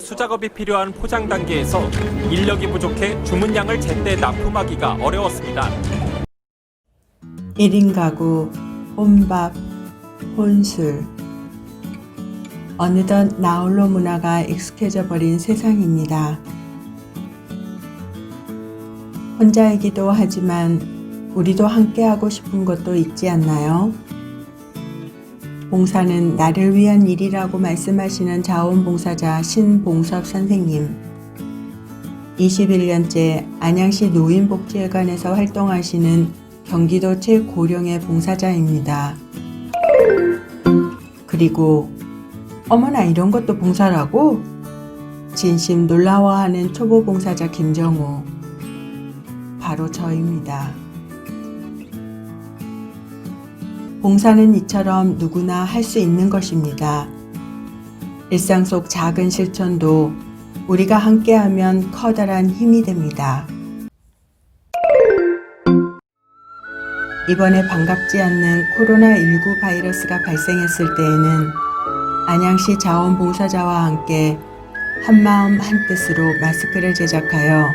수작업이 필요한 포장 단계에서 인력이 부족해 주문량을 제때 납품하기가 어려웠습니다. 1인 가구, 혼밥, 혼술. 어느덧 나홀로 문화가 익숙해져 버린 세상입니다. 혼자이기도 하지만 우리도 함께하고 싶은 것도 있지 않나요? 봉사는 나를 위한 일이라고 말씀하시는 자원봉사자 신봉섭 선생님. 21년째 안양시 노인복지회관에서 활동하시는 경기도 최고령의 봉사자입니다. 그리고 어머나 이런 것도 봉사라고? 진심 놀라워하는 초보 봉사자 김정우. 바로 저입니다. 봉사는 이처럼 누구나 할 수 있는 것입니다. 일상 속 작은 실천도 우리가 함께하면 커다란 힘이 됩니다. 이번에 반갑지 않는 코로나19 바이러스가 발생했을 때에는 안양시 자원봉사자와 함께 한마음 한뜻으로 마스크를 제작하여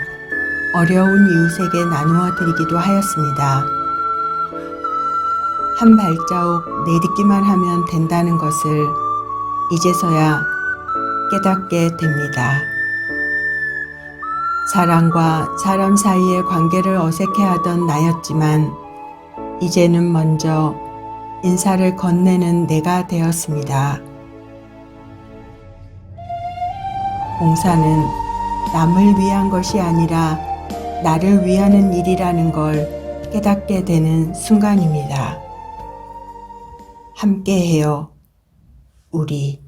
어려운 이웃에게 나누어 드리기도 하였습니다. 한 발자국 내딛기만 하면 된다는 것을 이제서야 깨닫게 됩니다. 사람과 사람 사이의 관계를 어색해하던 나였지만 이제는 먼저 인사를 건네는 내가 되었습니다. 봉사는 남을 위한 것이 아니라 나를 위하는 일이라는 걸 깨닫게 되는 순간입니다. 함께해요, 우리.